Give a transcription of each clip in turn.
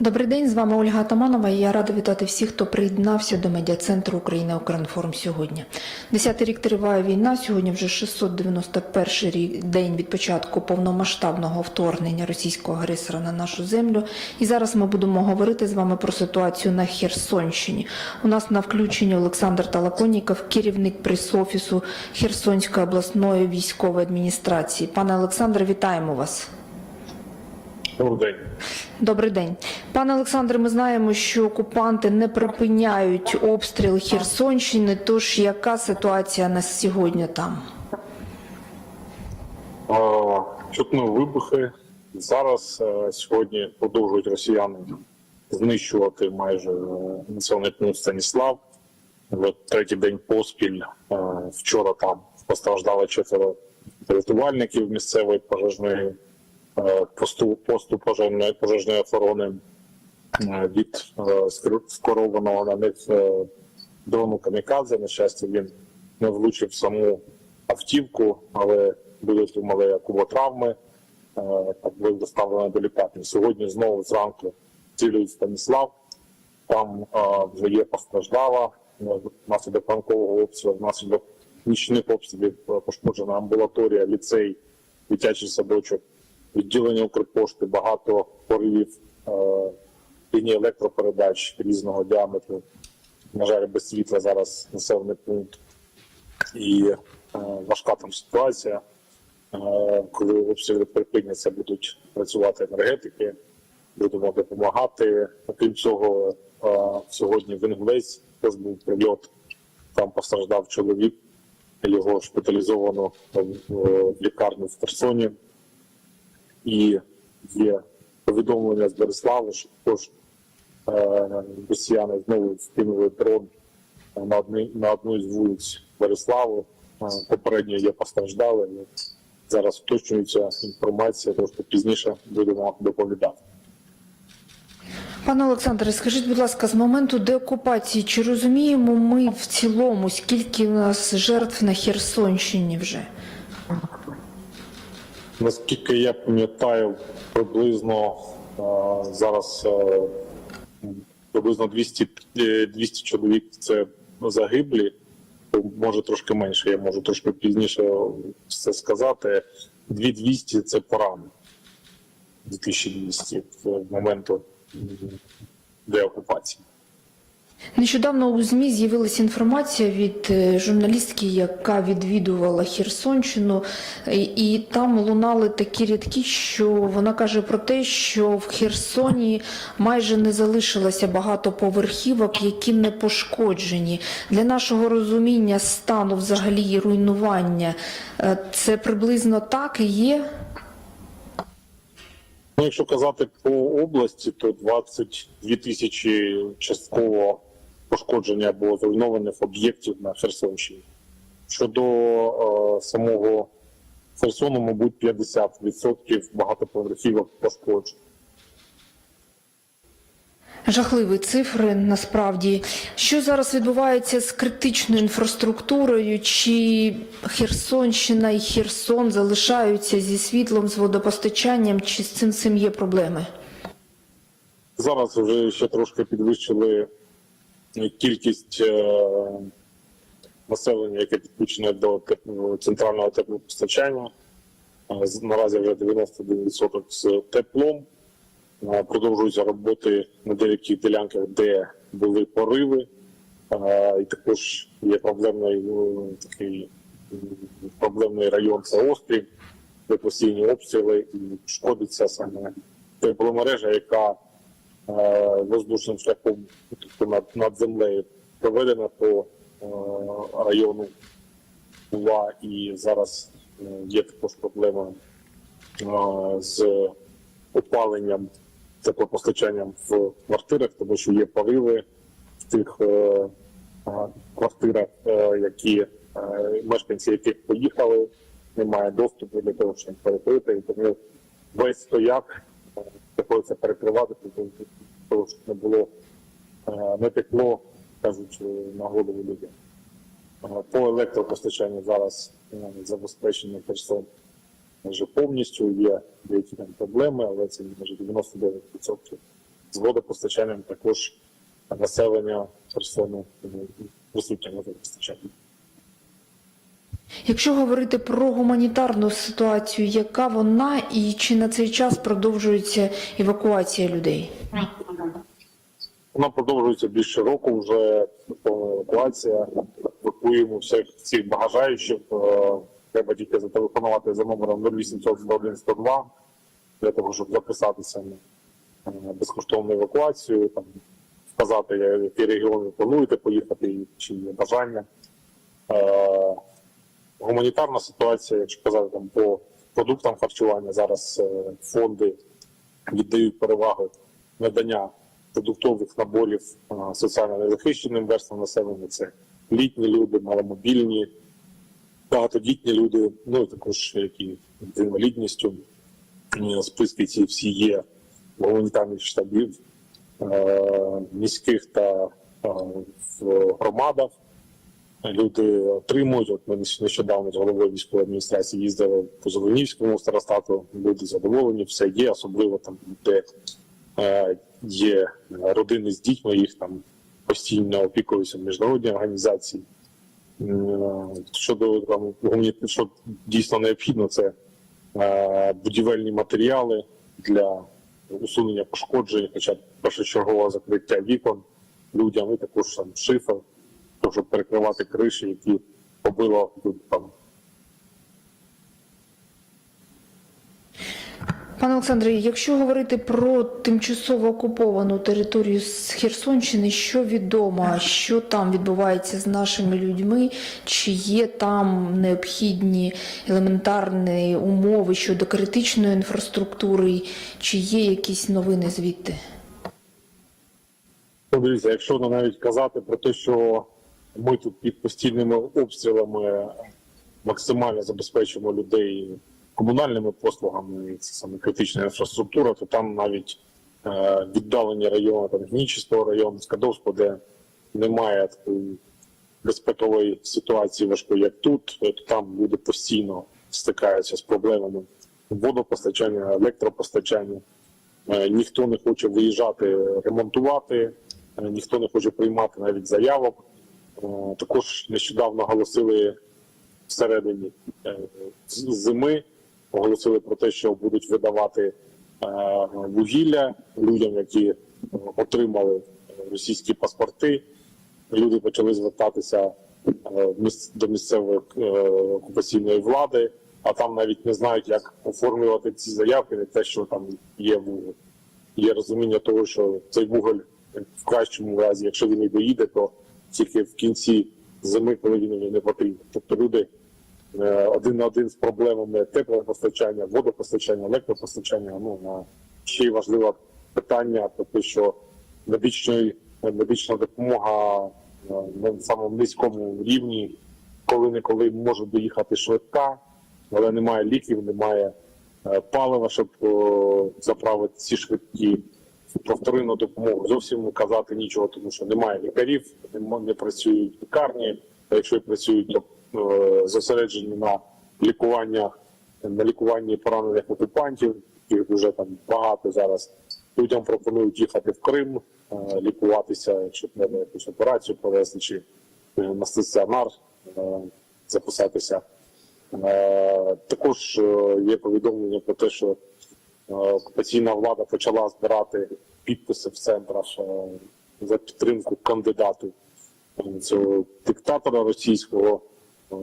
Добрий день, з вами Ольга Атаманова. Я рада вітати всіх, хто приєднався до медіа-центру Україна Укрінформ сьогодні. Десятий рік триває війна. Сьогодні вже 691 рік день від початку повномасштабного вторгнення російського агресора на нашу землю. І зараз ми будемо говорити з вами про ситуацію на Херсонщині. У нас на включенні Олександр Талаконіков, керівник прес-офісу Херсонської обласної військової адміністрації. Пане Олександре, вітаємо вас. Добрий день. Добрий день, пане Олександре. Ми знаємо, що окупанти не припиняють обстріл Херсонщини. Тож яка ситуація на сьогодні там? Чутно вибухи. Зараз е, сьогодні продовжують росіяни знищувати майже е, населений пункт Станіслав. Вже третій день поспіль. Е, Вчора там постраждали четверо рятувальників місцевої пожежної посту, посту пожежної, пожежної охорони е, від е, скерованого на них е, дрону камікадзе. На щастя, він не влучив саму автівку, але були отримали куботравми, е, так були доставлені до лікарні. Сьогодні знову зранку цілюють Станіслав. Там е, вже є постраждала е, внаслідок ранкового обстрілу, внаслідок нічних обстрілів е, пошкоджена амбулаторія, ліцей, дитячий садочок, відділення Укрпошти, багато поривів е, лінії електропередач різного діаметру. На жаль, без світла зараз населений пункт і е, важка там ситуація. Е, коли обстріли припиняться, будуть працювати енергетики, будемо допомагати. Окрім цього, е, сьогодні в Інгулець теж був прильот. Там постраждав чоловік, його шпиталізовано в в лікарню в Херсоні. І є повідомлення з Береслави, що також е, росіяни знову вкинули дрон на одну, на одну з вулиць Береслави. Е, Попередньо є постраждали. Зараз уточнюється інформація, трошки пізніше будемо доповідати. Пане Олександре, скажіть, будь ласка, з моменту деокупації, чи розуміємо ми в цілому, скільки у нас жертв на Херсонщині вже? Наскільки я пам'ятаю, приблизно е, зараз е, приблизно 200, е, 200 чоловік це загиблі, може трошки менше, я можу трошки пізніше це сказати. 2200 це поранені. 2200 в моменту деокупації. Нещодавно у ЗМІ з'явилася інформація від е, журналістки, яка відвідувала Херсонщину, і, там лунали такі рядки, що вона каже про те, що в Херсоні майже не залишилося багатоповерхівок, які не пошкоджені. Для нашого розуміння стану взагалі руйнування е, це приблизно так і є. Ну, якщо казати по області, то 22 тисячі частково пошкодження або зруйнованих об'єктів на Херсонщині. Щодо е, самого Херсону, мабуть, 50% багатоповерхівок пошкоджень. Жахливі цифри насправді. Що зараз відбувається з критичною інфраструктурою? Чи Херсонщина і Херсон залишаються зі світлом, з водопостачанням, чи з цим цим є проблеми? Зараз вже ще трошки підвищили кількість е, населення, яке підключене до центрального теплопостачання. Е, Наразі вже 91% з теплом. Е, Продовжуються роботи на деяких ділянках, де були пориви. І також є проблемний такий проблемний район це острів, де постійні обстріли і шкодиться саме тепломережа, яка воздушним шляхом тобто над, над землею проведена по е, району Була і зараз е, є також проблема е, з опаленням теплопостачанням в квартирах, тому що є пориви в тих е, е, квартирах, е, які е, мешканці яких поїхали, немає доступу для того, щоб перекрити, і тому весь стояк е, приходиться перекривати, того, щоб не було е, не текло, кажуть, е, на голову людям. Е, По електропостачанню зараз забезпечення Херсон вже повністю є деякі там проблеми, але це може 99% з водопостачанням також населення Херсону е, присутнє водопостачання. Якщо говорити про гуманітарну ситуацію, яка вона і чи на цей час продовжується евакуація людей? Вона продовжується більше року. Вже повна евакуація. Евакуємо всіх всіх бажаючих. Е, Треба тільки зателефонувати за номером 0800 101 102 для того, щоб записатися на е, безкоштовну евакуацію. Там вказати, в які регіони плануєте поїхати, чи є бажання. Е, Гуманітарна ситуація, якщо казати там по продуктам харчування, зараз е, фонди віддають перевагу надання продуктових наборів соціально незахищеним верствам населення. Це літні люди, маломобільні, багатодітні люди, ну і також які з інвалідністю. Е, Списки ці всі є в гуманітарних штабів е, міських та е, в громадах. Люди отримують. От ми нещодавно з головою військової адміністрації їздили по Зеленівському старостату. Люди задоволені, все є, особливо там, де е, є родини з дітьми, їх там постійно опікуються міжнародні організації. Щодо там що дійсно необхідно, це е, будівельні матеріали для усунення пошкоджень, хоча б першочергове закриття вікон людям, і також там шифер, щоб перекривати криші, які побило там. Пане Олександре, якщо говорити про тимчасово окуповану територію з Херсонщини, що відомо, що там відбувається з нашими людьми, чи є там необхідні елементарні умови щодо критичної інфраструктури, чи є якісь новини звідти? Ну, Дивіться, якщо навіть казати про те, що ми тут під постійними обстрілами максимально забезпечуємо людей комунальними послугами, це саме критична інфраструктура, то там навіть е, віддалені райони, там Гнічистого району, Скадовського, де немає такої безпекової ситуації важкої, як тут, то там люди постійно стикаються з проблемами водопостачання, електропостачання. Е, Ніхто не хоче виїжджати ремонтувати, е, ніхто не хоче приймати навіть заявок. Е, Також нещодавно оголосили всередині е, зими, оголосили про те, що будуть видавати е, вугілля людям, які отримали російські паспорти. Люди почали звертатися до місцевої окупаційної влади, а там навіть не знають, як оформлювати ці заявки, не те, що там є вуголь. Є розуміння того, що цей вуголь в кращому разі, якщо він і доїде, то тільки в кінці зими, коли він не потрібен. Тобто люди е, один на один з проблемами теплопостачання, водопостачання, електропостачання. Ну на ще й важливе питання, те, що медичної медична допомога е, на самому низькому рівні, коли неколи може доїхати швидка, але немає ліків, немає е, палива, щоб заправити ці швидкі. Про вторинну допомогу зовсім казати нічого, тому що немає лікарів, не, працюють лікарні. А якщо працюють, то е, зосереджені на лікуваннях, на лікуванні поранених окупантів, їх дуже там багато зараз. Людям пропонують їхати в Крим, е, лікуватися, якщо треба якусь операцію провести, чи е, на стаціонар записатися. Також є повідомлення про те, що окупаційна влада почала збирати підписи в центрах е, за підтримку кандидату е, цього диктатора російського. Е,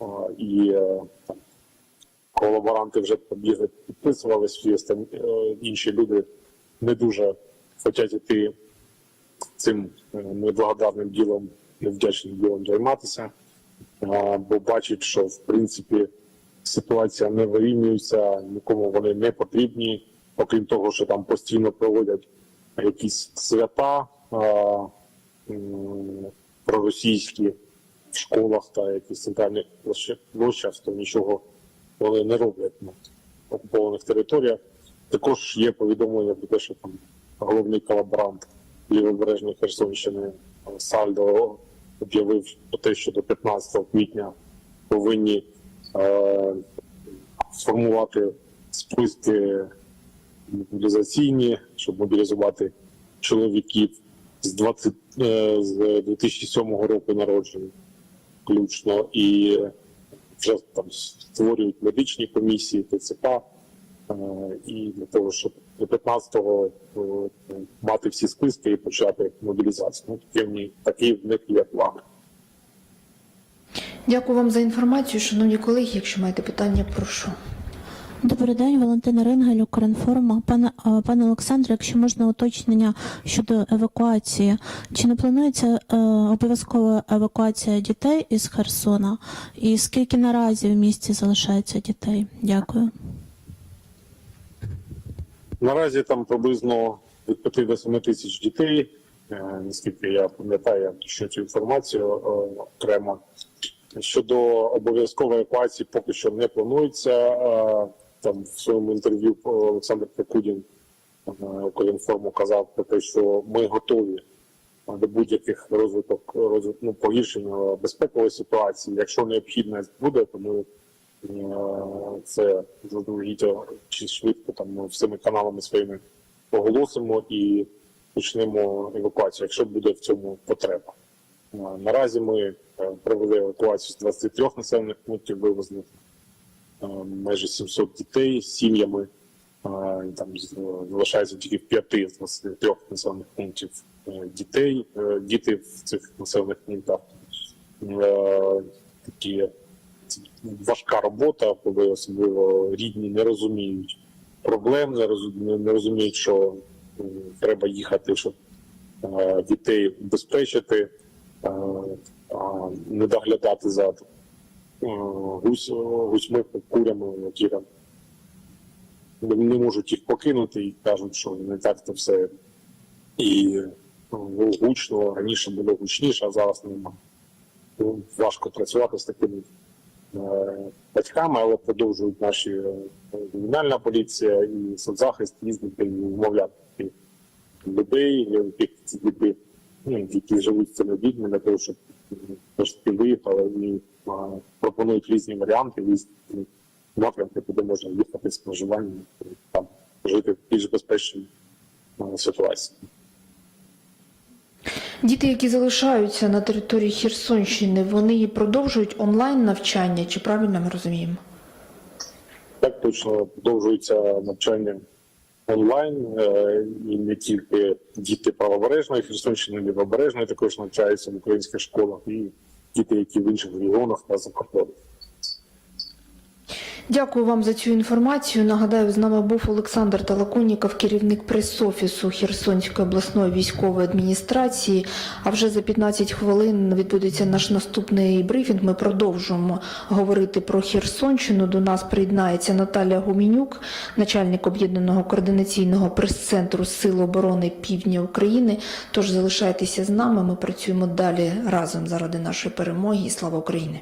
е, І е, там колаборанти вже побігли, підписувались, е, інші люди не дуже хочуть іти цим е, неблагодарним ділом, невдячним ділом займатися, е, бо бачать, що в принципі ситуація не вирівнюється, нікому вони не потрібні, окрім того, що там постійно проводять якісь свята м, проросійські в школах та якісь центральних площах, то нічого вони не роблять на окупованих територіях. Також є повідомлення про те, що там головний колаборант лівобережної Херсонщини Сальдо об'явив про те, що до 15 квітня повинні сформувати списки мобілізаційні, щоб мобілізувати чоловіків з 20 е, з 2007 року народження, включно, і вже там створюють медичні комісії, ТЦК, е, і для того, щоб до 15-го е, мати всі списки і почати мобілізацію. Ну, такі в них є плани. Дякую вам за інформацію, шановні колеги. Якщо маєте питання, прошу. Добрий день, Валентина Рингель, Укрінформа. Пане, пане Олександре, якщо можна уточнення щодо евакуації, чи не планується е, обов'язкова евакуація дітей із Херсона? І скільки наразі в місті залишається дітей? Дякую. Наразі там приблизно від 5 до 7 тисяч дітей. Е, Наскільки я пам'ятаю, ще цю інформацію е, окремо. Щодо обов'язкової евакуації поки що не планується. Е, Там в своєму інтерв'ю е, Олександр Прокудін Укрінформу казав про те, що ми готові до будь-яких розвиток розвит- ну, погіршення безпекової ситуації. Якщо необхідність буде, то ми е, це заздалегідь чи швидко там ми всіми каналами своїми оголосимо і почнемо евакуацію, якщо буде в цьому потреба. Е, Наразі ми е, провели евакуацію з 23 населених пунктів, вивезли майже 700 дітей з сім'ями. Там залишається тільки в п'яти з 23 населених пунктів е, дітей. Е, Діти в цих населених пунктах е, такі важка робота, коли особливо рідні не розуміють проблем, не роз- не- не розуміють, що треба їхати, щоб дітей убезпечити, а не доглядати за е, гусь, гусьми, курями, які там не можуть їх покинути і кажуть, що не так то все і ну, гучно. Раніше було гучніше, а зараз немає. Ну, важко працювати з такими е, батьками, але продовжують наші е, кримінальна поліція і соцзахист їздити і вмовляти людей, ну, які живуть з цими дітьми, для того, щоб таки виїхали і пропонують різні варіанти, різні напрямки, куди можна їхати з проживанням, там жити в більш безпечній ситуації. Діти, які залишаються на території Херсонщини, вони продовжують онлайн навчання, чи правильно ми розуміємо? Так точно продовжується навчання онлайн, е, і не тільки діти правобережної Херсонщини, лівобережної також навчаються в українських школах, і діти, які в інших регіонах та за кордоном. Дякую вам за цю інформацію. Нагадаю, з нами був Олександр Талаконіков, керівник прес-офісу Херсонської обласної військової адміністрації. А вже за 15 хвилин відбудеться наш наступний брифінг. Ми продовжуємо говорити про Херсонщину. До нас приєднається Наталя Гумінюк, начальник об'єднаного координаційного прес-центру Сил оборони Півдня України. Тож залишайтеся з нами. Ми працюємо далі разом заради нашої перемоги. Слава Україні!